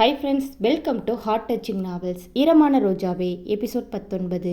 Hi friends welcome to heart touching novels Eeramana Rojave episode பத்தொன்பது.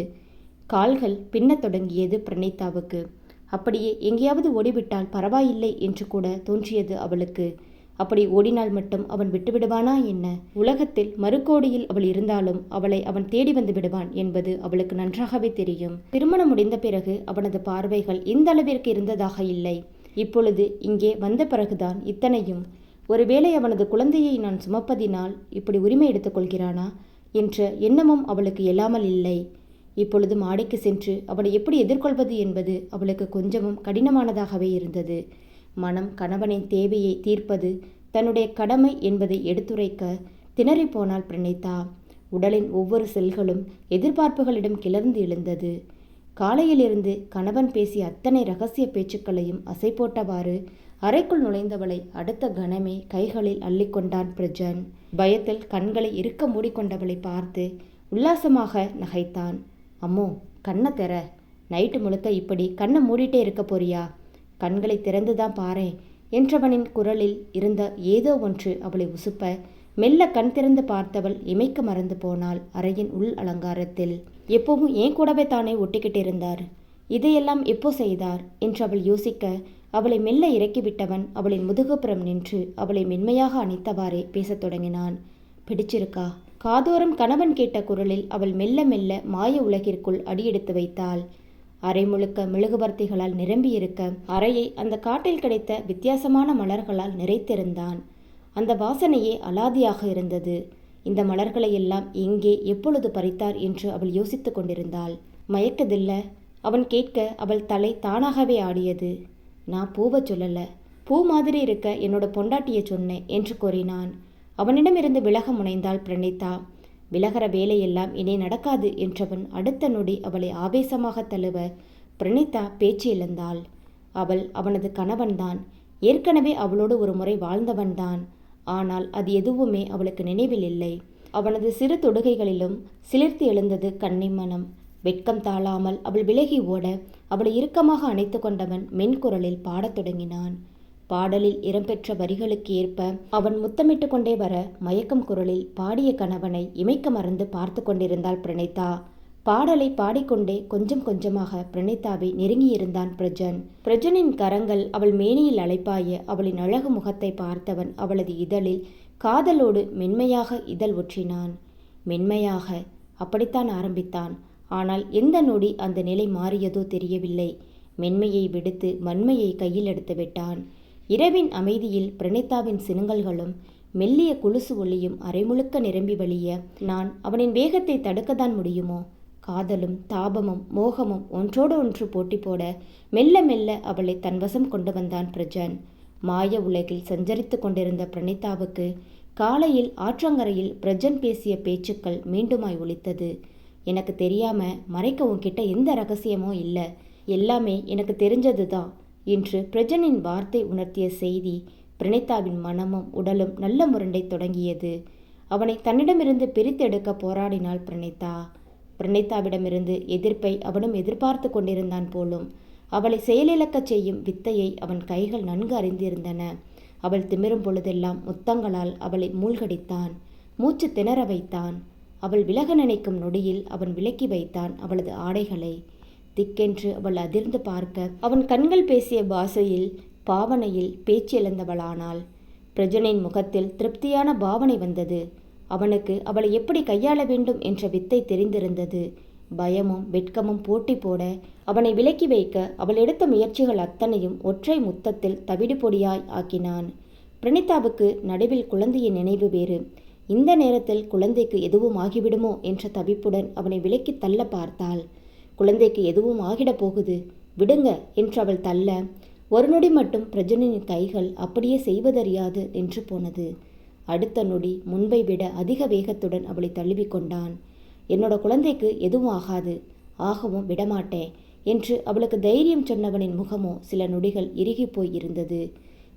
கால்கள் பின்னத் தொடங்கியது பிரணீதாவுக்கு. அப்படியே எங்கேயாவது ஓடிவிட்டால் பரவாயில்லை என்று கூட தோன்றியது அவளுக்கு. அப்படி ஓடினால் மட்டும் அவன் விட்டுவிடுவானா என்ன? உலகத்தில் மறுகோடியில் அவள் இருந்தாலும் அவளை அவன் தேடி வந்து விடுவான் என்பது அவளுக்கு நன்றாகவே தெரியும். திருமணம் முடிந்த பிறகு அவனது பார்வைகள் இந்த அளவிற்கு இருந்ததாக இல்லை. இப்பொழுது இங்கே வந்த பிறகுதான் இத்தனையும் ஒருவேளை அவனது குழந்தையை நான் சுமப்பதினால் இப்படி உரிமை எடுத்துக்கொள்கிறானா என்ற எண்ணமும் அவளுக்கு இயலாமல் இல்லை. இப்பொழுது மாடிக்கு சென்று அவனை எப்படி எதிர்கொள்வது என்பது அவளுக்கு கொஞ்சமும் கடினமானதாகவே இருந்தது. மனம் கணவனின் தேவையை தீர்ப்பது தன்னுடைய கடமை என்பதை எடுத்துரைக்க திணறிப்போனால் பிரணீதா உடலின் ஒவ்வொரு செல்களும் எதிர்பார்ப்புகளிடம் கிளர்ந்து எழுந்தது. காலையிலிருந்து கணவன் பேசிய அத்தனை ரகசிய பேச்சுக்களையும் அசை போட்டவாறு அறைக்குள் நுழைந்தவளை அடுத்த கணமே கைகளில் அள்ளிக்கொண்டான் பிரஜன். பயத்தில் கண்களை இறுக்க மூடிக்கொண்டவளை பார்த்து உல்லாசமாக நகைத்தான். அம்மோ கண்ணை திற. நைட்டு முழுக்க இப்படி கண்ணை மூடிட்டே இருக்க போறியா? கண்களை திறந்துதான் பாரேன் என்றவனின் குரலில் இருந்த ஏதோ ஒன்று அவளை உசுப்ப மெல்ல கண் திறந்து பார்த்தவள் இமைக்க மறந்து போனாள் அறையின் உள் அலங்காரத்தில். எப்பவும் ஏன் கூடவே தானே ஒட்டிக்கிட்டு இருந்தார்? இதையெல்லாம் எப்போ செய்தார்? என்று அவள் யோசிக்க அவளை மெல்ல இறக்கிவிட்டவன் அவளின் முதுகுப்புறம் நின்று அவளை மென்மையாக அணைத்தவாறே பேசத் தொடங்கினான். பிடிச்சிருக்கா? காதோரம் கணவன் கேட்ட குரலில் அவள் மெல்ல மெல்ல மாய உலகிற்குள் அடியெடுத்து வைத்தாள். அறை முழுக்க மெழுகுவர்த்திகளால் நிரம்பியிருக்க அறையை அந்த காட்டில் கிடைத்த வித்தியாசமான மலர்களால் நிறைத்திருந்தான். அந்த வாசனையே அலாதியாக இருந்தது. இந்த மலர்களை எல்லாம் எங்கே எப்பொழுது பறித்தார் என்று அவள் யோசித்துக் கொண்டிருந்தாள். மயக்கதில்ல அவன் கேட்க அவள் தலை தானாகவே ஆடியது. நான் பூவை சொல்லலை. பூ மாதிரி இருக்க என்னோட பொண்டாட்டியை சொன்னேன் என்று கூறினான். அவனிடமிருந்து விலக முனைந்தாள் பிரணீதா. விலகிற வேலையெல்லாம் இனி நடக்காது என்றவன் அடுத்த நொடி அவளை ஆவேசமாக தழுவ பிரணீதா பேச்சு இழந்தாள். அவள் அவனது கணவன்தான். ஏற்கனவே அவளோடு ஒரு முறை வாழ்ந்தவன்தான். ஆனால் அது எதுவுமே அவளுக்கு நினைவில் இல்லை. அவனது சிறு தொடுகைகளிலும் சிலிர்த்து எழுந்தது கன்னிமனம் வெட்கம் தாழாமல் அவள் விலகி ஓட அவளை இறுக்கமாக அணைத்து கொண்டவன் மென்குரலில் பாடத் தொடங்கினான். பாடலில் இடம்பெற்ற வரிகளுக்கு ஏற்ப அவன் முத்தமிட்டு கொண்டே வர மயக்கம் குரலில் பாடிய கணவனை இமைக்க மறந்து பார்த்து கொண்டிருந்தாள் பிரணீதா. பாடலை பாடிக்கொண்டே கொஞ்சம் கொஞ்சமாக பிரணீதாவை நெருங்கியிருந்தான் பிரஜன். பிரஜனின் கரங்கள் அவள் மேனியில் அழைப்பாய அவளின் அழகு முகத்தை பார்த்தவன் அவளது இதழில் காதலோடு மென்மையாக இதழ் ஒற்றினான். மென்மையாக அப்படித்தான் ஆரம்பித்தான். ஆனால் எந்த நொடி அந்த நிலை மாறியதோ தெரியவில்லை. மென்மையை விடுத்து மண்மையை கையில் எடுத்து விட்டான். இரவின் அமைதியில் பிரணீதாவின் சினுங்கல்களும் மெல்லிய குலுசு ஒளியும் அரைமுழுக்க நிரம்பி வழிய நான் அவனின் வேகத்தை தடுக்கத்தான் முடியுமோ? காதலும் தாபமும் மோகமும் ஒன்றோடு ஒன்று போட்டி போட மெல்ல மெல்ல அவளை தன்வசம் கொண்டு வந்தான் பிரஜன். மாய உலகில் சஞ்சரித்து கொண்டிருந்த பிரணீதாவுக்கு காலையில் ஆற்றங்கரையில் பிரஜன் பேசிய பேச்சுக்கள் மீண்டுமாய் ஒலித்தது. எனக்கு தெரியாம மறைக்க உன்கிட்ட எந்த ரகசியமும் இல்லை. எல்லாமே எனக்கு தெரிஞ்சது தான் என்று பிரஜனின் வார்த்தை உணர்த்திய செய்தி பிரணீதாவின் மனமும் உடலும் நல்ல முரண்டை தொடங்கியது. அவனை தன்னிடமிருந்து பிரித்தெடுக்க போராடினாள் பிரணீதா. பிரணீதாவிடமிருந்து எதிர்ப்பை அவனும் எதிர்பார்த்து கொண்டிருந்தான் போலும். அவளை செயலிழக்கச் செய்யும் வித்தையை அவன் கைகள் நன்கு அறிந்திருந்தன. அவள் திமிரும் பொழுதெல்லாம் முத்தங்களால் அவளை மூழ்கடித்தான் மூச்சு திணற வைத்தான். அவள் விலக நினைக்கும் நொடியில் அவன் விலக்கி வைத்தான் அவளது ஆடைகளை. திக்கென்று அவள் அதிர்ந்து பார்க்க அவன் கண்கள் பேசிய பாசையில் பாவனையில் பேச்சிழந்தவளானாள் பிரஜனின் முகத்தில் திருப்தியான பாவனை வந்தது. அவனுக்கு அவளை எப்படி கையாள வேண்டும் என்ற வித்தை தெரிந்திருந்தது. பயமும் வெட்கமும் போட்டி போட அவனை விலக்கி வைக்க அவள் எடுத்த முயற்சிகள் அத்தனையும் ஒற்றை முத்தத்தில் தவிடு பொடியாய் ஆக்கினான். பிரணிதாவுக்கு நடுவில் குழந்தையின் நினைவு வேறு. இந்த நேரத்தில் குழந்தைக்கு எதுவும் ஆகிவிடுமோ என்ற தவிப்புடன் அவனை விலக்கி தள்ள பார்த்தாள். குழந்தைக்கு எதுவும் ஆகிடப் போகுது. விடுங்க என்று அவள் தள்ள ஒரு நொடி மட்டும் பிரஜனின் கைகள் அப்படியே செய்வதறியாது என்று போனது. அடுத்த நொடி முன்பை விட அதிக வேகத்துடன் அவளை தழுவிக்கொண்டான் என்னோட குழந்தைக்கு எதுவும் ஆகாது. ஆகவும் விடமாட்டேன் என்று அவளுக்கு தைரியம் சொன்னவனின் முகமோ சில நொடிகள் இறுகி போய் இருந்தது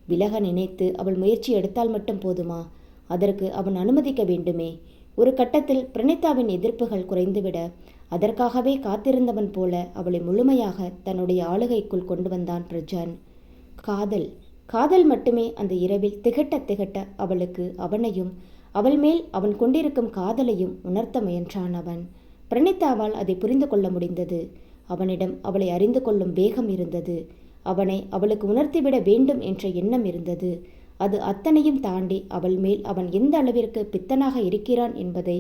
விலக நினைத்து அவள் முயற்சி எடுத்தால் மட்டும் போதுமா? அதற்கு அவன் அனுமதிக்க வேண்டுமே. ஒரு கட்டத்தில் பிரணீதாவின் எதிர்ப்புகள் குறைந்துவிட அதற்காகவே காத்திருந்தவன் போல அவளை முழுமையாக தன்னுடைய ஆளுகைக்குள் கொண்டு வந்தான் பிரஜான். காதல். காதல் மட்டுமே அந்த இரவில் திகட்ட திகட்ட அவளுக்கு அவனையும் அவள் மேல் அவன் கொண்டிருக்கும் காதலையும் உணர்த்த முயன்றான் அவன். பிரணிதாவால் அதை புரிந்து கொள்ள முடிந்தது. அவனிடம் அவளை அறிந்து கொள்ளும் வேகம் இருந்தது. அவனை அவளுக்கு உணர்த்திவிட வேண்டும் என்ற எண்ணம் இருந்தது. அது அத்தனையும் தாண்டி அவள் மேல் அவன் எந்த அளவிற்கு பித்தனாக இருக்கிறான் என்பதை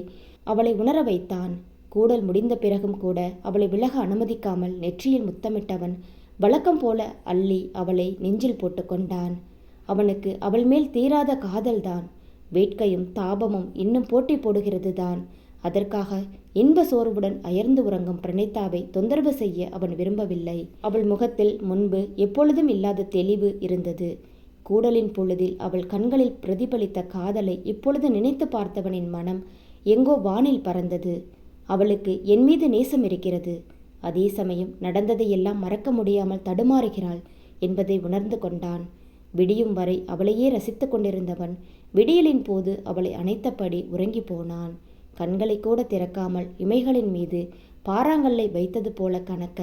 அவளை உணர வைத்தான். கூடல் முடிந்த பிறகும் கூட அவளை விலக அனுமதிக்காமல் நெற்றியில் முத்தமிட்டவன் வழக்கம் போல அள்ளி அவளை நெஞ்சில் போட்டுக்கொண்டான் அவனுக்கு அவள் மேல் தீராத காதல்தான். வேட்கையும் தாபமும் இன்னும் போட்டி போடுகிறது தான் அதற்காக இன்ப சோர்வுடன் அயர்ந்து உறங்கும் பிரணிதாவை தொந்தரவு செய்ய அவன் விரும்பவில்லை. அவள் முகத்தில் முன்பு எப்பொழுதும் இல்லாத தெளிவு இருந்தது. கூடலின் பொழுதில் அவள் கண்களில் பிரதிபலித்த காதலை இப்பொழுது நினைத்து பார்த்தவனின் மனம் எங்கோ வானில் பறந்தது. அவளுக்கு என் மீது நேசம் இருக்கிறது. அதே சமயம் நடந்ததையெல்லாம் மறக்க முடியாமல் தடுமாறுகிறாள் என்பதை உணர்ந்து கொண்டான். விடியும் வரை அவளையே ரசித்து கொண்டிருந்தவன் விடியலின் போது அவளை அணைத்தபடி உறங்கி போனான். கண்களை கூட திறக்காமல் இமைகளின் மீது பாறாங்கல்லை வைத்தது போல கணக்க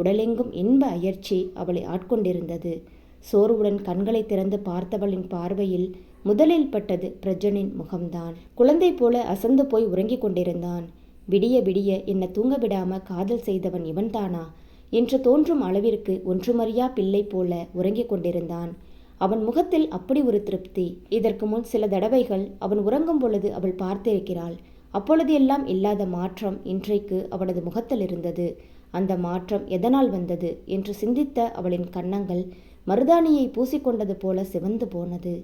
உடலெங்கும் இன்ப அயற்சி அவளை ஆட்கொண்டிருந்தது. சோர்வுடன் கண்களை திறந்து பார்த்தவளின் பார்வையில் முதலில் பட்டது பிரஜனின் முகம்தான். குழந்தை போல அசந்து போய் உறங்கிக் கொண்டிருந்தான். விடிய விடிய என்னை தூங்க விடாம காதல் செய்தவன் இவன்தானா? என்று தோன்றும் அளவிற்கு ஒன்றுமறியா பிள்ளை போல உறங்கிக் கொண்டிருந்தான். அவன் முகத்தில் அப்படி ஒரு திருப்தி. இதற்கு முன் சில தடவைகள் அவன் உறங்கும் பொழுது அவள் பார்த்திருக்கிறாள். அப்பொழுது எல்லாம் இல்லாத மாற்றம் இன்றைக்கு அவனது முகத்தில் இருந்தது அந்த மாற்றம் எதனால் வந்தது? என்று சிந்தித்த அவளின் கன்னங்கள் மருதாணியை பூசிக்கொண்டது போல சிவந்து போனது.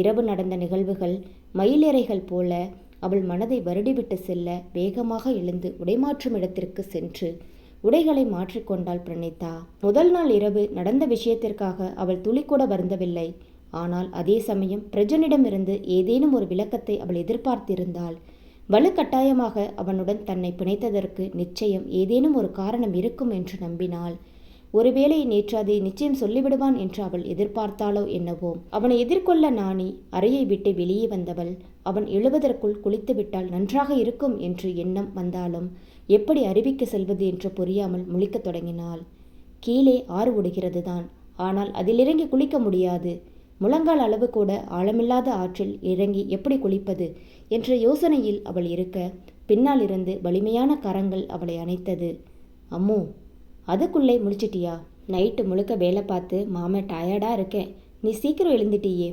இரவு நடந்த நிகழ்வுகள் மயிலிறைகள் போல அவள் மனதை வருடிவிட்டு செல்ல வேகமாக எழுந்து உடைமாற்றும் இடத்திற்கு சென்று உடைகளை மாற்றிக்கொண்டாள் பிரணீதா. முதல் நாள் இரவு நடந்த விஷயத்திற்காக அவள் துளிக்கூட வருந்தவில்லை. ஆனால் அதே சமயம் பிரஜனிடமிருந்து ஏதேனும் ஒரு விளக்கத்தை அவள் எதிர்பார்த்திருந்தாள். வலுக்கட்டாயமாக அவனுடன் தன்னை பிணைத்ததற்கு நிச்சயம் ஏதேனும் ஒரு காரணம் இருக்கும் என்று நம்பினாள். ஒருவேளை நேற்று அதை நிச்சயம் சொல்லிவிடுவான் என்று அவள் எதிர்பார்த்தாளோ என்னவோ. அவனை எதிர்கொள்ள நாணி அறையை விட்டு வெளியே வந்தவள் அவன் எழுவதற்குள் குளித்துவிட்டால் நன்றாக இருக்கும் என்று எண்ணம் வந்தாலும் எப்படி அறிவிக்க செல்வது என்று புரியாமல் முழிக்கத் தொடங்கினாள். கீழே ஆறு ஓடுகிறது தான் ஆனால் அதில் இறங்கி குளிக்க முடியாது. முழங்கால் அளவு கூட ஆழமில்லாத ஆற்றில் இறங்கி எப்படி குளிப்பது என்ற யோசனையில் அவள் இருக்க பின்னால் இருந்து வலிமையான கரங்கள் அவளை அணைத்தது. அம்மு அதுக்குள்ளே முடிச்சிட்டியா நைட்டு முழுக்க வேலை பார்த்து மாமன் டயர்டாக இருக்கேன். நீ சீக்கிரம் எழுந்துட்டியே.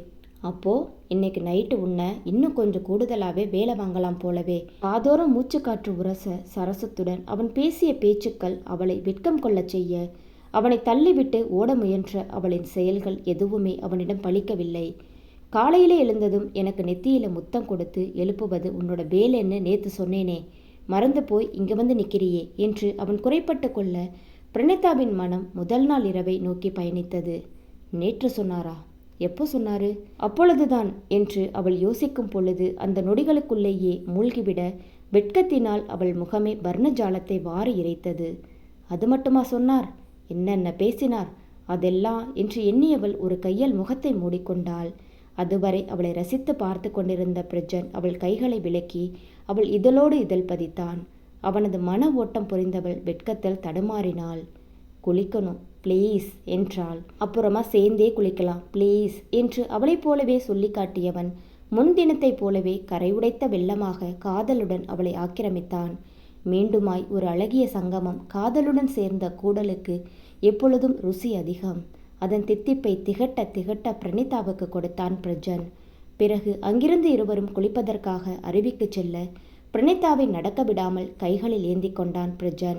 அப்போ இன்னைக்கு நைட்டு உன்னை இன்னும் கொஞ்சம் கூடுதலாகவே வேலை வாங்கலாம் போலவே. காதோரம் மூச்சு காற்று உரச சரசத்துடன் அவன் பேசிய பேச்சுக்கள் அவளை வெட்கம் கொள்ளச் செய்ய அவனை தள்ளிவிட்டு ஓட முயன்ற அவளின் செயல்கள் எதுவுமே அவனிடம் பலிக்கவில்லை காலையிலே எழுந்ததும் எனக்கு நெத்தியில முத்தம் கொடுத்து எழுப்புவது உன்னோட வேலைன்னு நேத்து சொன்னேனே. மறந்து போய் இங்கே வந்து நிற்கிறியே என்று அவன் குறைப்பட்டு கொள்ள பிரணீதாவின் மனம் முதல் நாள் இரவை நோக்கி பயணித்தது. நேற்று சொன்னாரா? எப்போ சொன்னாரு? அப்பொழுதுதான் என்று அவள் யோசிக்கும் பொழுது அந்த நொடிகளுக்குள்ளேயே மூழ்கிவிட வெட்கத்தினால் அவள் முகமே வர்ணஜாலத்தை வாரி இறைத்தது. அது மட்டுமா சொன்னார்? என்னென்ன பேசினார்? அதெல்லாம் என்று எண்ணியவள் ஒரு கையால் முகத்தை மூடிக்கொண்டாள். அதுவரை அவளை ரசித்து பார்த்து கொண்டிருந்த பிரஜன் அவள் கைகளை விலக்கி அவள் இதழோடு இதழ் பதித்தான். அவனது மன ஓட்டம் புரிந்தவள் வெட்கத்தில் தடுமாறினாள். குளிக்கணும் ப்ளீஸ் என்றாள். அப்புறமா சேர்ந்தே குளிக்கலாம் ப்ளீஸ் என்று அவளைப் போலவே சொல்லி காட்டியவன் முன்தினத்தைப் போலவே கரை உடைத்த வெள்ளமாக காதலுடன் அவளை ஆக்கிரமித்தான். மீண்டுமாய் ஒரு அழகிய சங்கமம் காதலுடன் சேர்ந்த கூடலுக்கு எப்பொழுதும் ருசி அதிகம். அதன் தித்திப்பை திகட்ட திகட்ட பிரணிதாவுக்கு கொடுத்தான் பிரஜன். பிறகு அங்கிருந்து இருவரும் குளிப்பதற்காக அருவிக்குச் செல்ல பிரணீதாவை நடக்க விடாமல் கைகளில் ஏந்தி கொண்டான் பிரஜன்.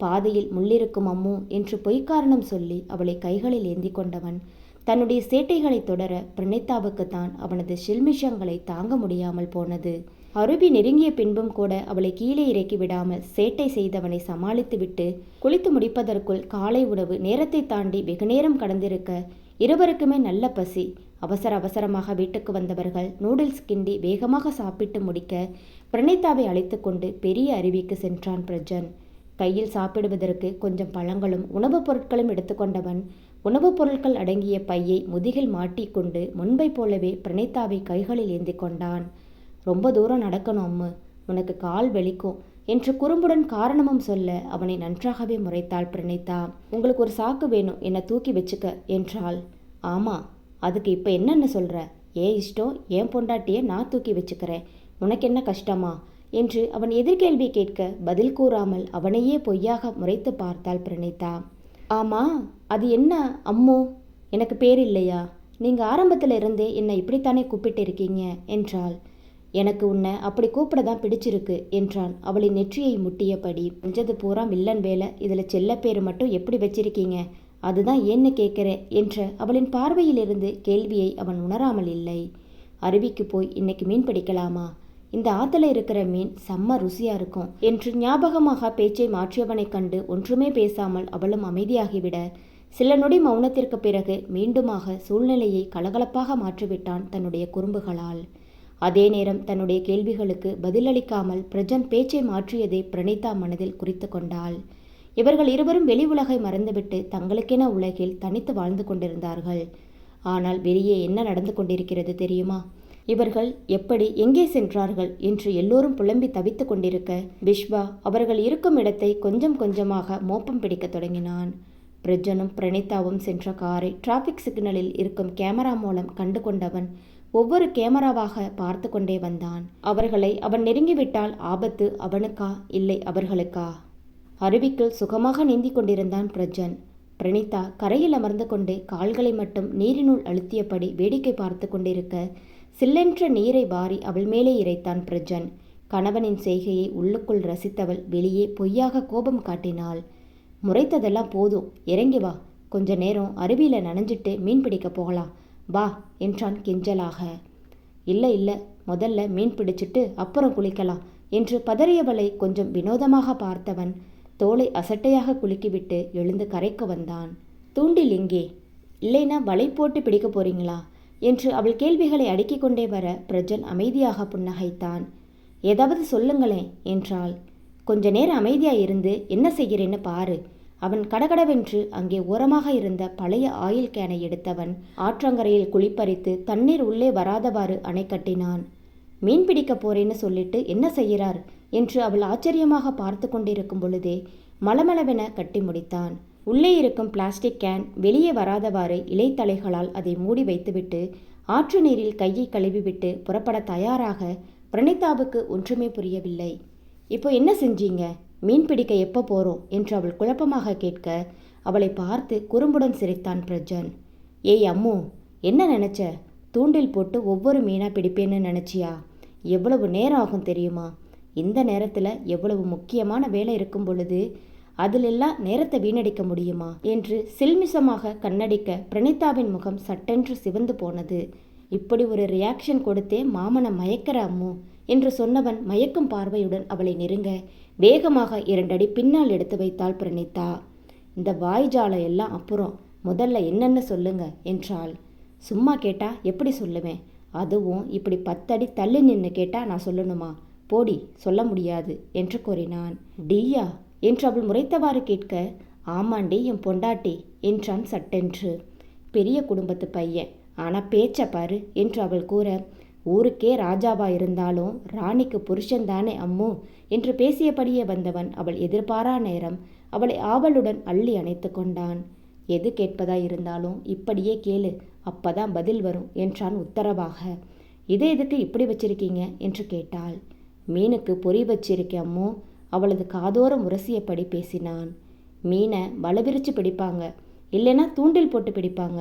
பாதையில் முள்ளிருக்கும் அம்மு என்று பொய்க்காரணம் சொல்லி அவளை கைகளில் ஏந்தி கொண்டவன். தன்னுடைய சேட்டைகளை தொடர பிரணீதாவுக்கு தான் அவனது சில்மிஷங்களை தாங்க முடியாமல் போனது. அருவி நெருங்கிய பின்பும் கூட அவளை கீழே இறக்கி விடாமல் சேட்டை செய்தவனை சமாளித்துவிட்டு குளித்து முடிப்பதற்குள் காலை உணவு நேரத்தை தாண்டி வெகுநேரம் கடந்திருக்க இருவருக்குமே நல்ல பசி அவசர அவசரமாக வீட்டுக்கு வந்தவர்கள் நூடுல்ஸ் கிண்டி வேகமாக சாப்பிட்டு முடிக்க பிரணீதாவை அழைத்து கொண்டு பெரிய அருவிக்கு சென்றான் பிரஜன். கையில் சாப்பிடுவதற்கு கொஞ்சம் பழங்களும் உணவுப் பொருட்களும் எடுத்துக்கொண்டவன் உணவுப் பொருட்கள் அடங்கிய பையை முதுகில் மாட்டிக்கொண்டு முன்பை போலவே பிரணீதாவை கைகளில் ஏந்தி கொண்டான். ரொம்ப தூரம் நடக்கணும் அம்மு. உனக்கு கால் வெளிக்கும் என்று குறும்புடன் காரணமும் சொல்ல அவனை நன்றாகவே முறைத்தாள் பிரணீதா. உங்களுக்கு ஒரு சாக்கு வேணும். என்னை தூக்கி வச்சுக்க என்றாள். ஆமா. அதுக்கு இப்போ என்னென்ன சொல்கிற ஏன் இஷ்டம் ஏன் பொண்டாட்டியை நான் தூக்கி வச்சுக்கிறேன்? உனக்கு என்ன கஷ்டமா? என்று அவன் எதிர்கேள்வி கேட்க பதில் கூறாமல் அவனையே பொய்யாக முறைத்து பார்த்தாள் பிரணீதா. ஆமா அது என்ன அம்மு? எனக்கு பேர் இல்லையா? நீங்கள் ஆரம்பத்தில் இருந்தே என்னை இப்படித்தானே கூப்பிட்டு இருக்கீங்க? என்றாள். எனக்கு உன்னை அப்படி கூப்பிட தான் பிடிச்சிருக்கு என்றான் அவளின் நெற்றியை முட்டியபடி. செஞ்சது பூரா வில்லன் வேலை. இதில் செல்லப்பேர் மட்டும் எப்படி வச்சிருக்கீங்க? அதுதான் ஏன்னு கேட்குற என்ற அவளின் பார்வையிலிருந்து கேள்வியை அவன் உணராமல் இல்லை. அருவிக்கு போய் இன்னைக்கு மீன் பிடிக்கலாமா? இந்த ஆத்துல இருக்கிற மீன் செம்ம ருசியா இருக்கும் என்று ஞாபகமாக பேச்சை மாற்றியவனைக் கண்டு ஒன்றுமே பேசாமல் அவளும் அமைதியாகிவிட சில நொடி மௌனத்திற்கு பிறகு மீண்டுமாக சூழ்நிலையை கலகலப்பாக மாற்றிவிட்டான் தன்னுடைய குறும்புகளால். அதே நேரம் தன்னுடைய கேள்விகளுக்கு பதிலளிக்காமல் பிரஜன் பேச்சை மாற்றியதை பிரணீதா மனதில் குறித்து கொண்டாள். இவர்கள் இருவரும் வெளி உலகை மறந்துவிட்டு தங்களுக்கென உலகில் தனித்து வாழ்ந்து கொண்டிருந்தார்கள். ஆனால் வெளியே என்ன நடந்து கொண்டிருக்கிறது தெரியுமா? இவர்கள் எப்படி எங்கே சென்றார்கள் என்று எல்லோரும் புலம்பி தவித்துக் கொண்டிருக்க விஸ்வா அவர்கள் இருக்கும் இடத்தை கொஞ்சம் கொஞ்சமாக மோப்பம் பிடிக்க தொடங்கினான். பிரஜனும் பிரணீதாவும் சென்ற காரை டிராஃபிக் சிக்னலில் இருக்கும் கேமரா மூலம் கண்டு கொண்டவன் ஒவ்வொரு கேமராவாக பார்த்து கொண்டே வந்தான். அவர்களை அவன் நெருங்கிவிட்டால் ஆபத்து அவனுக்கா இல்லை அவர்களுக்கா? அருவிக்குள் சுகமாக நீந்திக் கொண்டிருந்தான் பிரஜன். பிரணிதா கரையில் அமர்ந்து கொண்டு கால்களை மட்டும் நீரினுள் அழுத்தியபடி வேடிக்கை பார்த்து கொண்டிருக்க சில்லென்ற நீரை வாரி அவள் மேலே இறைத்தான் பிரஜன். கணவனின் செய்கையை உள்ளுக்குள் ரசித்தவள் வெளியே பொய்யாக கோபம் காட்டினாள். முறைத்ததெல்லாம் போதும் இறங்கி வா. கொஞ்ச நேரம் அருவியில் நனைஞ்சிட்டு மீன் பிடிக்க போகலாம். வா என்றான் கெஞ்சலாக. இல்லை இல்லை முதல்ல மீன் பிடிச்சிட்டு அப்புறம் குளிக்கலாம் என்று பதறியவளை கொஞ்சம் வினோதமாக பார்த்தவன் தோலை அசட்டையாக குலுக்கிவிட்டு எழுந்து கரைக்கு வந்தான். தூண்டில் எங்கே? இல்லைனா வலை போட்டு பிடிக்க போறீங்களா? என்று அவள் கேள்விகளை அடுக்கிக் கொண்டே வர பிரஜன் அமைதியாக புன்னகைத்தான். ஏதாவது சொல்லுங்களேன் என்றாள். கொஞ்ச நேரம் அமைதியாக இருந்து என்ன செய்கிறேன்னு பாரு. அவன் கடகடவென்று அங்கே ஓரமாக இருந்த பழைய ஆயில் கேனை எடுத்தவன் ஆற்றங்கரையில் குளிப்பறித்து தண்ணீர் உள்ளே வராதவாறு அணை கட்டினான் மீன் பிடிக்க போறேன்னு சொல்லிட்டு என்ன செய்கிறார்? என்று அவள் ஆச்சரியமாக பார்த்து கொண்டிருக்கும் பொழுதே மலமளவென கட்டி முடித்தான். உள்ளே இருக்கும் பிளாஸ்டிக் கேன் வெளியே வராதவாறு இலைத்தலைகளால் அதை மூடி வைத்துவிட்டு ஆற்று நீரில் கையை கழுவிவிட்டு புறப்பட தயாராக பிரணிதாவுக்கு ஒன்றுமே புரியவில்லை. இப்போ என்ன செஞ்சீங்க? மீன் பிடிக்க எப்போ போகிறோம் என்று அவள் குழப்பமாக கேட்க அவளை பார்த்து குறும்புடன் சிரித்தான் பிரஜன். ஏய் அம்மு என்ன நினச்ச? தூண்டில் போட்டு ஒவ்வொரு மீனாக பிடிப்பேன்னு நினச்சியா? எவ்வளவு நேரம் ஆகும் தெரியுமா? இந்த நேரத்தில் எவ்வளவு முக்கியமான வேலை இருக்கும் பொழுது அதிலெல்லாம் நேரத்தை வீணடிக்க முடியுமா? என்று சில்மிசமாக கண்ணடிக்க பிரணீதாவின் முகம் சட்டென்று சிவந்து போனது. இப்படி ஒரு ரியாக்ஷன் கொடுத்தே மாமனை மயக்கிற அம்மு என்று சொன்னவன் மயக்கும் பார்வையுடன் அவளை நெருங்க வேகமாக இரண்டடி பின்னால் எடுத்து வைத்தாள் பிரணிதா. இந்த வாய்ஜாலம் எல்லாம் அப்புறம் முதல்ல என்னென்ன சொல்லுங்க என்றாள். சும்மா கேட்டா எப்படி சொல்லுவேன்? அதுவும் இப்படி பத்தடி தள்ளி நின்று கேட்டா நான் சொல்லணுமா? போடி சொல்ல முடியாது என்று கூறினான். டியா? என்று அவள் முறைத்தவாறு கேட்க ஆமாண்டி என் பொண்டாட்டி என்றான் சட்டென்று. பெரிய குடும்பத்து பையன் ஆனால் பேச்ச பாரு என்று அவள் கூற ஊருக்கே ராஜாவா இருந்தாலும் ராணிக்கு புருஷன்தானே அம்மு என்று பேசியபடியே வந்தவன் அவள் எதிர்பாரா நேரம் அவளை ஆவலுடன் அள்ளி அணைத்து கொண்டான். எது கேட்பதா இருந்தாலும் இப்படியே கேளு அப்பதான் பதில் வரும் என்றான் உத்தரவாக. இதை எதுக்கு இப்படி வச்சிருக்கீங்க? என்று கேட்டாள். மீனுக்கு பொறி வச்சிருக்கேன் அம்மோ அவளது காதோரம் உரசியபடி பேசினான். மீனை வலவிரிச்சு பிடிப்பாங்க இல்லைன்னா தூண்டில் போட்டு பிடிப்பாங்க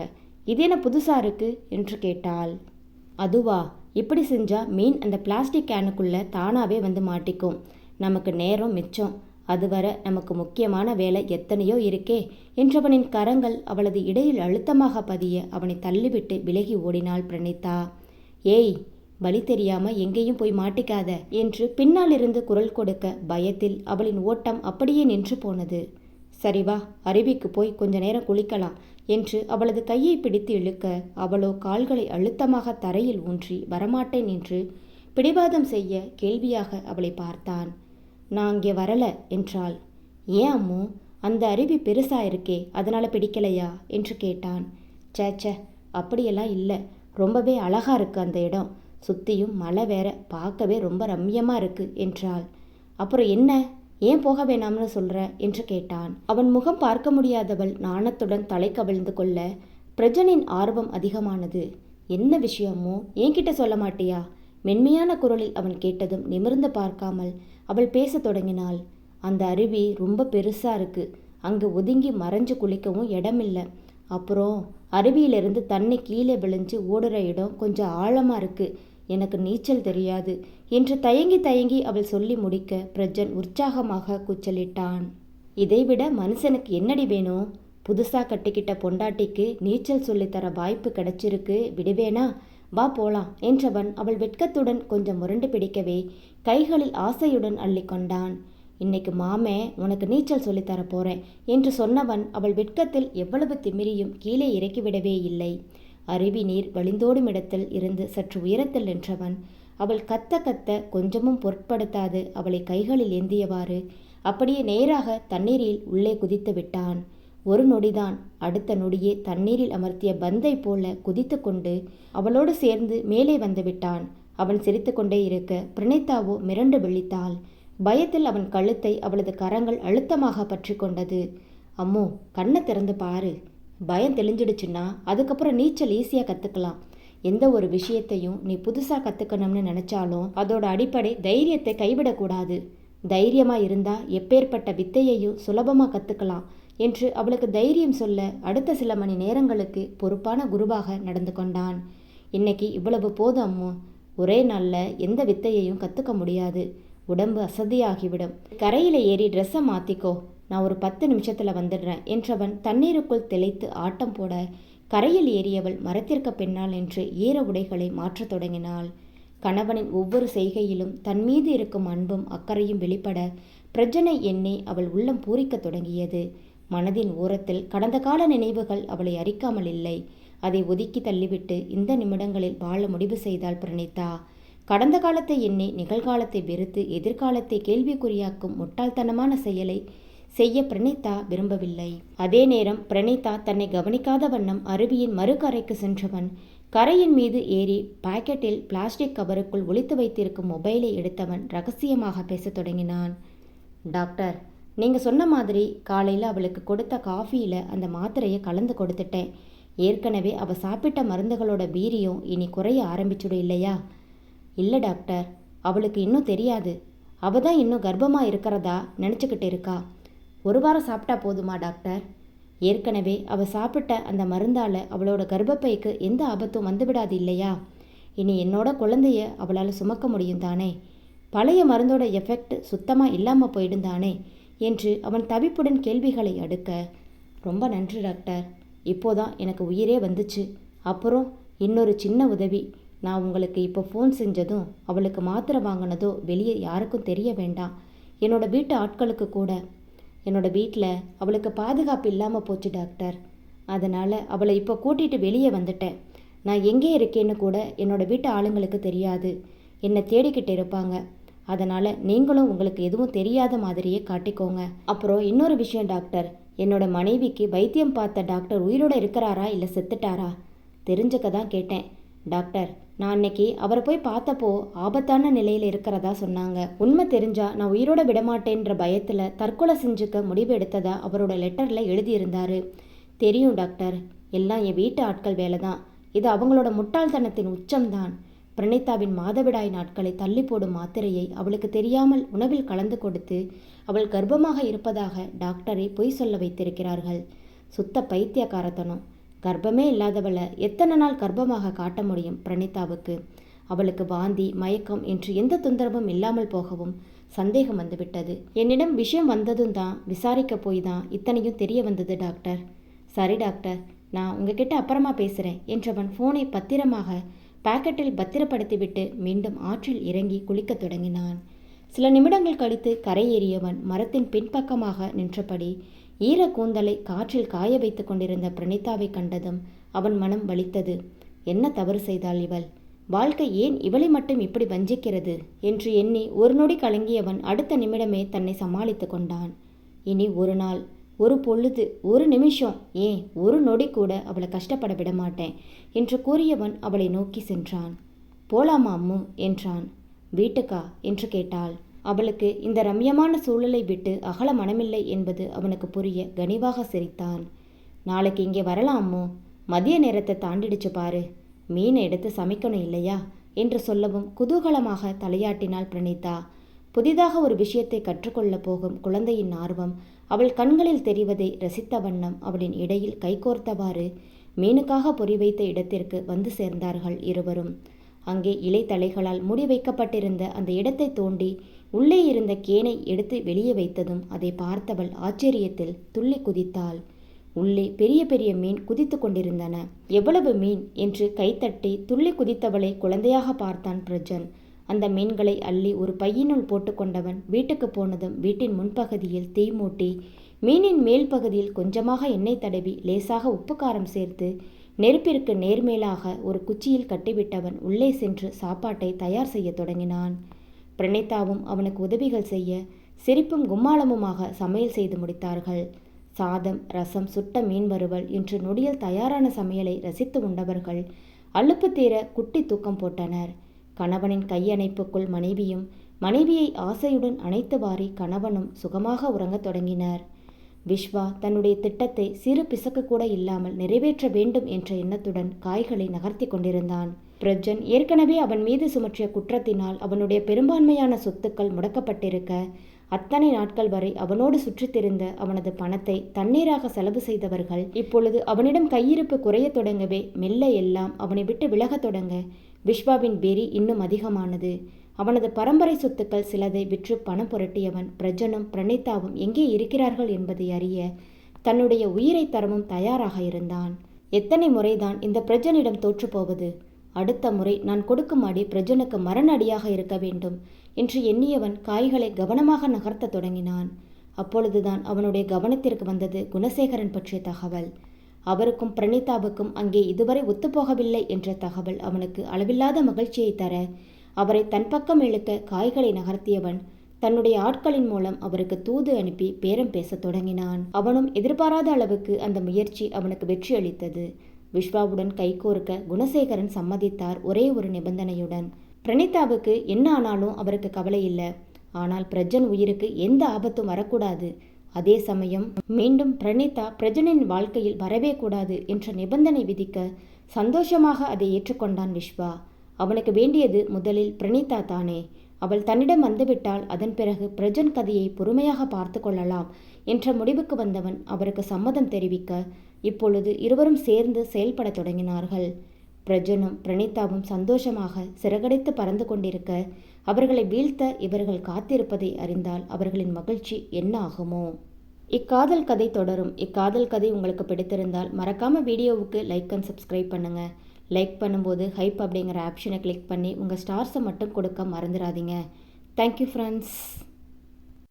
இது என்ன புதுசாக இருக்கு? என்று கேட்டாள். அதுவா இப்படி செஞ்சால் மீன் அந்த பிளாஸ்டிக் கேனுக்குள்ளே தானாகவே வந்து மாட்டிக்கும். நமக்கு நேரம் மிச்சம் அதுவரை நமக்கு முக்கியமான வேலை எத்தனையோ இருக்கே என்றவனின் கரங்கள் அவளது இடையில் அழுத்தமாக பதிய அவனை தள்ளிவிட்டு விலகி ஓடினாள் பிரணீதா. ஏய் வழி தெரியாம எங்கேயும் போய் மாட்டிக்காத என்று பின்னாலிருந்து குரல் கொடுக்க பயத்தில் அவளின் ஓட்டம் அப்படியே நின்று போனது. சரி வா அருவிக்கு போய் கொஞ்ச நேரம் குளிக்கலாம் என்று அவளது கையை பிடித்து இழுக்க அவளோ கால்களை அழுத்தமாக தரையில் ஊன்றி வரமாட்டேன் என்று பிடிவாதம் செய்ய கேள்வியாக அவளை பார்த்தான். நான் இங்கே வரல என்றாள். ஏன் அம்மு? அந்த அருவி பெருசா இருக்கே அதனால பிடிக்கலையா? என்று கேட்டான். சேச்ச அப்படியெல்லாம் இல்லை. ரொம்பவே அழகா இருக்கு அந்த இடம். சுத்தியும் மலை வேற பார்க்கவே ரொம்ப ரம்யமா இருக்கு என்றாள். அப்புறம் என்ன? ஏன் போக வேணாம்னு சொல்ற? என்று கேட்டான். அவன் முகம் பார்க்க முடியாதவள் நாணத்துடன் தலை கவிழ்ந்து கொள்ள பிரஜனின் ஆர்வம் அதிகமானது. என்ன விஷயமோ? என்கிட்ட சொல்ல மாட்டியா? மென்மையான குரலில் அவன் கேட்டதும் நிமிர்ந்து பார்க்காமல் அவள் பேசத் தொடங்கினாள். அந்த அருவி ரொம்ப பெருசா இருக்கு. அங்கே ஒதுங்கி மறைஞ்சு குளிக்கவும் இடமில்லை. அப்புறம் அருவியிலிருந்து தண்ணி கீழே விளைஞ்சு ஓடுற இடம் கொஞ்சம் ஆழமாக இருக்கு. எனக்கு நீச்சல் தெரியாது என்று தயங்கி தயங்கி அவள் சொல்லி முடிக்க பிரஜன் உற்சாகமாக கூச்சலிட்டான். இதைவிட மனுஷனுக்கு என்னடி வேணும்? புதுசாக கட்டிக்கிட்ட பொண்டாட்டிக்கு நீச்சல் சொல்லித்தர வாய்ப்பு கிடைச்சிருக்கு. விடுவேனா? வா போலாம் என்றவன் அவள் வெட்கத்துடன் கொஞ்சம் முரண்டு பிடிக்கவே கைகளில் ஆசையுடன் அள்ளிக்கொண்டான். இன்னைக்கு மாமே உனக்கு நீச்சல் சொல்லித்தர போறேன் என்று சொன்னவன் அவள் வெட்கத்தில் எவ்வளவு திமிரியும் கீழே இறக்கிவிடவே இல்லை. அருவி நீர் வழிந்தோடும் இடத்தில் இருந்து சற்று உயரத்தில் நின்றவன். அவள் கத்த கத்த கொஞ்சமும் பொருட்படுத்தாது அவளை கைகளில் ஏந்தியவாறு அப்படியே நேராக தண்ணீரில் உள்ளே குதித்து விட்டான். ஒரு நொடிதான் அடுத்த நொடியே தண்ணீரில் அமர்த்திய பந்தை போல குதித்து கொண்டு அவளோடு சேர்ந்து மேலே வந்து விட்டான். அவன் சிரித்துக்கொண்டே இருக்க பிரணேத்தாவோ மிரண்டு விழித்தாள். பயத்தில் அவன் கழுத்தை அவளது கரங்கள் அழுத்தமாக பற்றி கொண்டது. அம்மோ கண்ணை திறந்து பாரு. பயம் தெளிஞ்சிடுச்சுன்னா அதுக்கப்புறம் நீச்சல் ஈஸியாக கற்றுக்கலாம் எந்த ஒரு விஷயத்தையும் நீ புதுசாக கற்றுக்கணும்னு நினச்சாலும் அதோட அடிப்படை தைரியத்தை கைவிடக்கூடாது. தைரியமாக இருந்தால் எப்பேற்பட்ட வித்தையையும் சுலபமாக கற்றுக்கலாம் என்று அவளுக்கு தைரியம் சொல்ல அடுத்த சில மணி நேரங்களுக்கு பொறுப்பான குருவாக நடந்து கொண்டான். இன்னைக்கு இவ்வளவு போதும் அம்மோ. ஒரே நாளில் எந்த வித்தையையும் கற்றுக்க முடியாது. உடம்பு அசதியாகிவிடும். கரையில் ஏறி ட்ரெஸ்ஸை மாற்றிக்கோ நான் ஒரு பத்து நிமிஷத்தில் வந்துடுறேன் என்றவன் தண்ணீருக்குள் திளைத்து ஆட்டம் போட கரையில் ஏறியவள் மரத்திற்கு பின்னால் என்று ஈர உடைகளை மாற்றத் தொடங்கினாள். கணவனின் ஒவ்வொரு செய்கையிலும் தன் மீது இருக்கும் அன்பும் அக்கறையும் வெளிப்பட பிரஜனை எண்ணி அவள் உள்ளம் பூரிக்கத் தொடங்கியது. மனதின் ஓரத்தில் கடந்த கால நினைவுகள் அவளை அறிக்காமல் இல்லை. அதை ஒதுக்கி தள்ளிவிட்டு இந்த நிமிடங்களில் வாழ முடிவு செய்தாள் பிரணீதா. கடந்த காலத்தை எண்ணி நிகழ்காலத்தை வெறுத்து எதிர்காலத்தை கேள்விக்குறியாக்கும் முட்டாள்தனமான செயலை செய்ய பிரணீதா விரும்பவில்லை. அதே நேரம் பிரணீதா தன்னை கவனிக்காத வண்ணம் அருவியின் மறுகரைக்கு சென்றவன். கரையின் மீது ஏறி பாக்கெட்டில் பிளாஸ்டிக் கவருக்குள் ஒளித்து வைத்திருக்கும் மொபைலை எடுத்தவன் ரகசியமாக பேசத் தொடங்கினான். டாக்டர் நீங்கள் சொன்ன மாதிரி காலையில் அவளுக்கு கொடுத்த காஃபியில் அந்த மாத்திரையை கலந்து கொடுத்துட்டேன். ஏற்கனவே அவள் சாப்பிட்ட மருந்துகளோட வீரியம் இனி குறைய ஆரம்பிச்சுடும் இல்லையா? இல்லை டாக்டர். அவளுக்கு இன்னும் தெரியாது. அவ தான் இன்னும் கர்ப்பமாக இருக்கிறதா நினச்சிக்கிட்டு இருக்கா. ஒரு வாரம் சாப்பிட்டா போதுமா டாக்டர்? ஏற்கனவே அவள் சாப்பிட்ட அந்த மருந்தால் அவளோட கர்ப்பப்பைக்கு எந்த ஆபத்தும் வந்துவிடாது இல்லையா? இனி என்னோட குழந்தைய அவளால் சுமக்க முடியும் தானே? பழைய மருந்தோட எஃபெக்ட் சுத்தமாக இல்லாமல் போயிடும் தானே? என்று அவன் தவிப்புடன் கேள்விகளை அடுக்க. ரொம்ப நன்றி டாக்டர். இப்போதான் எனக்கு உயிரே வந்துச்சு. அப்புறம் இன்னொரு சின்ன உதவி. நான் உங்களுக்கு இப்போ ஃபோன் செஞ்சதும் அவளுக்கு மாத்திரை வாங்கினதோ வெளியே யாருக்கும் தெரிய வேண்டாம். என்னோடய வீட்டு ஆட்களுக்கு கூட. என்னோடய வீட்டில் அவளுக்கு பாதுகாப்பு இல்லாமல் போச்சு டாக்டர் அதனால் அவளை இப்போ கூட்டிகிட்டு வெளியே வந்துட்டேன். நான் எங்கே இருக்கேன்னு கூட என்னோடய வீட்டு ஆளுங்களுக்கு தெரியாது. என்னை தேடிக்கிட்டு இருப்பாங்க. அதனால் நீங்களும் உங்களுக்கு எதுவும் தெரியாத மாதிரியே காட்டிக்கோங்க. அப்புறம் இன்னொரு விஷயம் டாக்டர் என்னோட மனைவிக்கு வைத்தியம் பார்த்த டாக்டர் உயிரோடு இருக்கிறாரா இல்லை செத்துட்டாரா? தெரிஞ்சுக்க தான் கேட்டேன். டாக்டர் நான் அன்னைக்கு அவரை போய் பார்த்தப்போ ஆபத்தான நிலையில் இருக்கிறதா சொன்னாங்க. உண்மை தெரிஞ்சா நான் உயிரோட விடமாட்டேன்ற பயத்தில் தற்கொலை செஞ்சுக்க முடிவு எடுத்ததா அவரோட லெட்டரில் எழுதியிருந்தாரு. தெரியும் டாக்டர் எல்லாம் என் வீட்டு ஆட்கள் வேலை தான் இது அவங்களோட முட்டாள்தனத்தின் உச்சம்தான். பிரணீதாவின் மாதவிடாய் நாட்களை தள்ளி போடும் மாத்திரையை அவளுக்கு தெரியாமல் உணவில் கலந்து கொடுத்து அவள் கர்ப்பமாக இருப்பதாக டாக்டரை பொய் சொல்ல வைத்திருக்கிறார்கள். சுத்த பைத்தியக்காரத்தனம். கர்ப்பமே இல்லாதவளை எத்தனை நாள் கர்ப்பமாக காட்ட முடியும் பிரணீதாவுக்கு? அவளுக்கு வாந்தி மயக்கம் என்று எந்த தொந்தரவும் இல்லாமல் போகவும் சந்தேகம் வந்துவிட்டது. என்னிடம் விஷயம் வந்ததும் தான் விசாரிக்க போய் தான் இத்தனையும் தெரிய வந்தது டாக்டர். சரி டாக்டர். நான் உங்ககிட்ட அப்புறமா பேசுகிறேன் என்றவன் ஃபோனை பத்திரமாக பாக்கெட்டில் பத்திரப்படுத்திவிட்டு மீண்டும் ஆற்றில் இறங்கி குளிக்கத் தொடங்கினான். சில நிமிடங்கள் கழித்து கரையேறியவன் மரத்தின் பின்பக்கமாக நின்றபடி ஈர கூந்தலை காற்றில் காய வைத்து கொண்டிருந்த பிரணிதாவை கண்டதும் அவன் மனம் வலித்தது. என்ன தவறு செய்தாள் இவள்? வாழ்க்கை ஏன் இவளை மட்டும் இப்படி வஞ்சிக்கிறது? என்று எண்ணி ஒரு நொடி கலங்கியவன் அடுத்த நிமிடமே தன்னை சமாளித்து கொண்டான். இனி ஒரு நாள் ஒரு பொழுது ஒரு நிமிஷம் ஏன் ஒரு நொடி கூட அவளை கஷ்டப்பட விடமாட்டேன் என்று கூறியவன் அவளை நோக்கி சென்றான். போலாமா அம்மு? என்றான். வீட்டுக்கா? என்று கேட்டாள். அவளுக்கு இந்த ரம்யமான சூழலை விட்டு அகல மனமில்லை என்பது அவனுக்கு புரிய கனிவாக சிரித்தான். நாளைக்கு இங்கே வரலாம் மதிய நேரத்தை தாண்டிடுச்சு பாரு. மீனை எடுத்து சமைக்கணும் இல்லையா? என்று சொல்லவும் குதூகலமாக தலையாட்டினாள் பிரணீதா. புதிதாக ஒரு விஷயத்தை கற்றுக்கொள்ளப் போகும் குழந்தையின் ஆர்வம் அவள் கண்களில் தெரிவதை ரசித்த வண்ணம் அவளின் இடையில் கைகோர்த்தவாறு மீனுக்காக பொறி வைத்த இடத்திற்கு வந்து சேர்ந்தார்கள் இருவரும். அங்கே இலைத்தலைகளால் மூடி வைக்கப்பட்டிருந்த அந்த இடத்தை தோண்டி உள்ளே இருந்த கேனை எடுத்து வெளியே வைத்ததும் அதை பார்த்தவள் ஆச்சரியத்தில் துள்ளி குதித்தாள். உள்ளே பெரிய பெரிய மீன் குதித்து கொண்டிருந்தன. எவ்வளவு மீன்? என்று கைத்தட்டி துள்ளி குதித்தவளை குழந்தையாக பார்த்தான் பிரஜன். அந்த மீன்களை அள்ளி ஒரு பையினுள் போட்டுக்கொண்டவன் வீட்டுக்கு போனதும் வீட்டின் முன்பகுதியில் தீ மூட்டி மீனின் மேல் பகுதியில் கொஞ்சமாக எண்ணெய் தடவி லேசாக உப்பு காரம் சேர்த்து நெருப்பிற்கு நேர்மேலாக ஒரு குச்சியில் கட்டிவிட்டவன் உள்ளே சென்று சாப்பாட்டை தயார் செய்ய தொடங்கினான். பிரணீதாவும் அவனுக்கு உதவிகள் செய்ய சிரிப்பும் கும்மாளமுமாக சமையல் செய்து முடித்தார்கள். சாதம் ரசம் சுட்ட மீன் வறுவல் என்று நொடியில் தயாரான சமையலை ரசித்து உண்டவர்கள் அலுப்பு தீர குட்டி தூக்கம் போட்டனர். கணவனின் கையணைப்புக்குள் மனைவியும் மனைவியை ஆசையுடன் அணைத்து வாரி கணவனும் சுகமாக உறங்கத் தொடங்கினர். விஸ்வா தன்னுடைய திட்டத்தை சிறு பிசக்கு கூட இல்லாமல் நிறைவேற்ற வேண்டும் என்ற எண்ணத்துடன் காய்களை நகர்த்தி கொண்டிருந்தான். பிரஜன் ஏற்கனவே அவன் மீது சுமற்றிய குற்றத்தினால் அவனுடைய பெரும்பான்மையான சொத்துக்கள் முடக்கப்பட்டிருக்க அத்தனை நாட்கள் வரை அவனோடு சுற்றித்திருந்த அவனது பணத்தை தண்ணீராக செலவு செய்தவர்கள் இப்பொழுது அவனிடம் கையிருப்பு குறையத் தொடங்கவே மெல்ல எல்லாம் அவனை விட்டு விலகத் தொடங்க விஸ்வாவின் வெறி இன்னும் அதிகமானது. அவனது பரம்பரை சொத்துக்கள் சிலதை விற்று பணம் புரட்டியவன் பிரஜனும் பிரணீதாவும் எங்கே இருக்கிறார்கள் என்பதை அறிய தன்னுடைய உயிரை தரமும் தயாராக இருந்தான். எத்தனை முறைதான் இந்த பிரஜனிடம் தோற்றுப்போவது அடுத்த முறை நான் கொடுக்கும் அடி பிரஜனுக்கு மரண அடியாக இருக்க வேண்டும் என்று எண்ணியவன் காய்களை கவனமாக நகர்த்த தொடங்கினான். அப்பொழுதுதான் அவனுடைய கவனத்திற்கு வந்தது குணசேகரன் பற்றிய தகவல். அவருக்கும் பிரணீதாவுக்கும் அங்கே இதுவரை ஒத்துப்போகவில்லை என்ற தகவல் அவனுக்கு அளவில்லாத மகிழ்ச்சியை தர அவரை தன் பக்கம் இழுக்க காய்களை நகர்த்தியவன். தன்னுடைய ஆட்களின் மூலம் அவருக்கு தூது அனுப்பி பேரம் பேசத் தொடங்கினான். அவனும் எதிர்பாராத அளவுக்கு அந்த முயற்சி அவனுக்கு வெற்றி அளித்தது. விஸ்வாவுடன் கைகோர்க்க குணசேகரன் சம்மதித்தார் ஒரே ஒரு நிபந்தனையுடன். பிரணிதாவுக்கு என்ன ஆனாலும் அவருக்கு கவலை இல்லை. ஆனால் பிரஜன் உயிருக்கு எந்த ஆபத்தும் வரக்கூடாது. அதே சமயம் மீண்டும் பிரணிதா பிரஜனின் வாழ்க்கையில் வரவே கூடாது என்ற நிபந்தனை விதிக்க சந்தோஷமாக அதை ஏற்றுக்கொண்டான் விஸ்வா அவனுக்கு வேண்டியது முதலில் பிரணீதா தானே. அவள் தன்னிடம் வந்துவிட்டால் அதன் பிறகு பிரஜன் கதையை பொறுமையாக பார்த்து கொள்ளலாம் என்ற முடிவுக்கு வந்தவன் அவருக்கு சம்மதம் தெரிவிக்க இப்பொழுது இருவரும் சேர்ந்து செயல்படத் தொடங்கினார்கள். பிரஜனும் பிரணீதாவும் சந்தோஷமாக சிறகடைத்து பறந்து கொண்டிருக்க அவர்களை வீழ்த்த இவர்கள் காத்திருப்பதை அறிந்தால் அவர்களின் மகிழ்ச்சி என்ன ஆகுமோ? இக்காதல் கதை தொடரும். இக்காதல் கதை உங்களுக்கு பிடித்திருந்தால் மறக்காம வீடியோவுக்கு லைக் அண்ட் சப்ஸ்கிரைப் பண்ணுங்கள் லைக் பண்ணும்போது ஹைப் அப்படிங்கிற ஆப்ஷனை கிளிக் பண்ணி உங்கள் ஸ்டார்ஸை மட்டும் கொடுக்க மறந்துடாதீங்க தேங்க்யூ ஃப்ரெண்ட்ஸ்